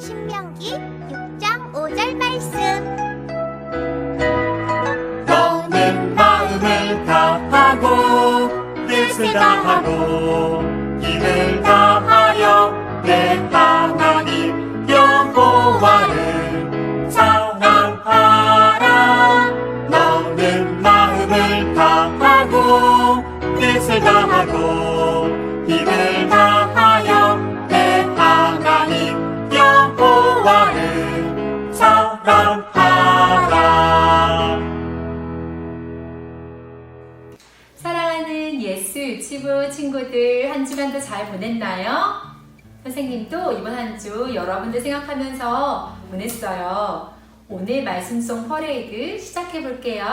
신명기 6장 5절 말씀. 너는 마음을 다하고 뜻을 다하고 사랑하는 예수 유치부 친구들 한 주간도 잘 보냈나요? 선생님도 이번 한 주 여러분들 생각하면서 보냈어요. 오늘 말씀송 퍼레이드 시작해 볼게요.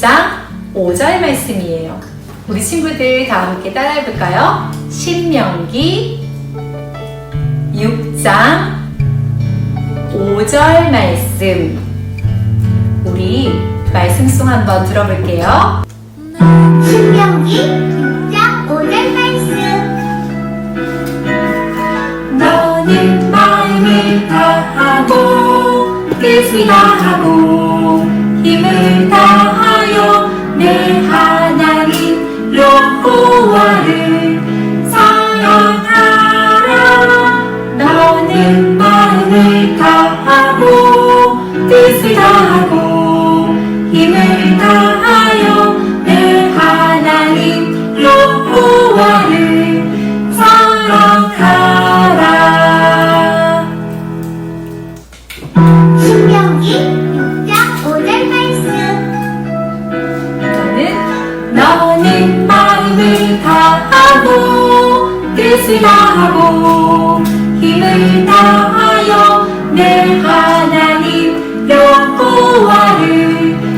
6장 5절 말씀이에요. 우리 친구들 다 함께 따라해 볼까요? 신명기 6장 5절 말씀. 우리 말씀 송 한번 들어볼게요. 신명기 6장 5절 말씀 너는 마음을 다하고 뜻을 다하고 힘을 다 하여 내 하나님 여호와를 사랑하라. 너는 마음을 다하고 뜻을 다하고 너는 마음을 다하고 뜻을 다하고 힘을 다하여 내 하나님 여호와를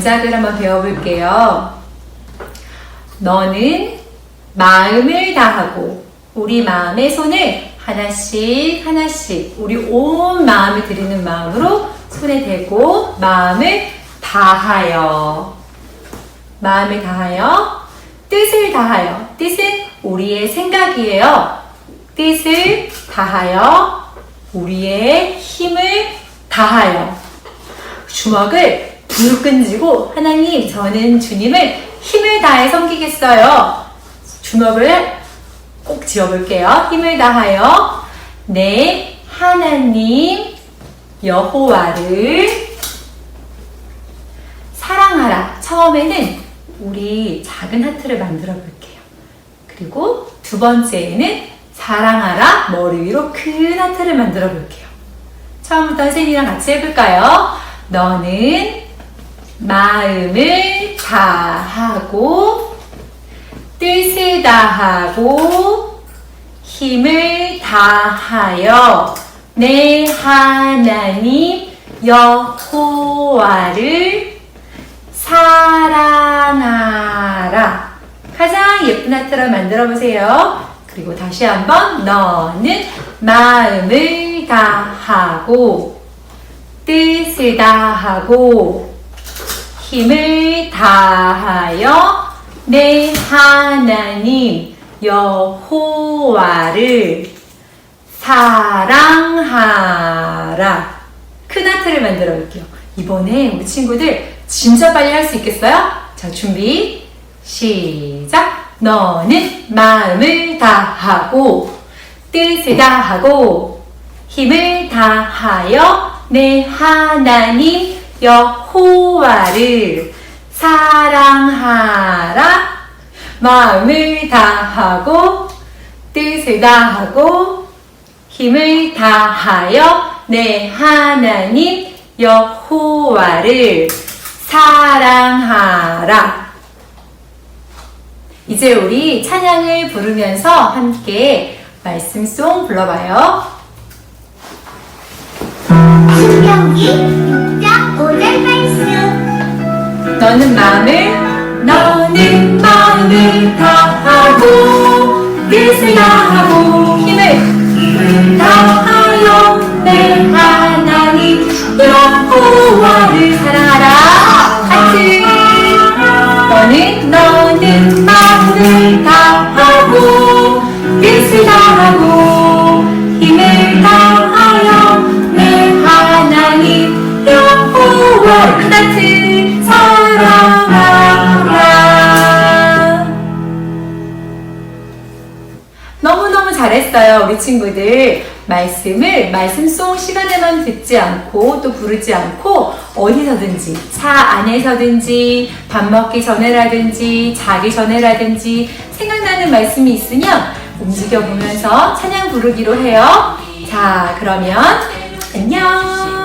동작을 한번 배워볼게요. 너는 마음을 다하고 우리 마음의 손을 하나씩 하나씩 우리 온 마음을 드리는 마음으로 손에 대고 마음을 다하여 마음을 다하여 뜻을 다하여 뜻은 우리의 생각이에요. 뜻을 다하여 우리의 힘을 다하여 주먹을 불끈 쥐고 하나님 저는 주님을 힘을 다해 섬기겠어요. 주먹을 꼭 쥐어볼게요. 힘을 다하여 내 하나님 여호와를 사랑하라. 처음에는 우리 작은 하트를 만들어 볼게요. 그리고 두 번째에는 사랑하라. 머리 위로 큰 하트를 만들어 볼게요. 처음부터 선생님이랑 같이 해볼까요? 너는 마음을 다하고 뜻을 다하고 힘을 다하여 내 하나님 여호와를 사랑하라. 가장 예쁜 하트를 만들어 보세요. 그리고 다시 한번 너는 마음을 다하고 뜻을 다하고 힘을 다하여 내 하나님 여호와를 사랑하라. 큰 하트를 만들어 볼게요. 이번에 우리 친구들 진짜 빨리 할 수 있겠어요? 자, 준비. 시작. 너는 마음을 다하고 뜻을 다하고 힘을 다하여 내 하나님 여호와를 사랑하라. 마음을 다하고 뜻을 다하고 힘을 다하여 내 하나님 여호와를 사랑하라. 이제 우리 찬양을 부르면서 함께 말씀송 불러봐요. 신명기 6장 5절 말씀 너는 마음을 너는 마음을 다하고 뜻을 다하고 힘을 다하여 내 하나님 여호와를 사랑하라. 하트. 너는 너는 마음을 다하고 뜻을 다하고 잘했어요, 우리 친구들. 말씀을 말씀송 시간에만 듣지 않고 또 부르지 않고 어디서든지 차 안에서든지 밥 먹기 전에라든지 자기 전에라든지 생각나는 말씀이 있으면 움직여 보면서 찬양 부르기로 해요. 자, 그러면 안녕.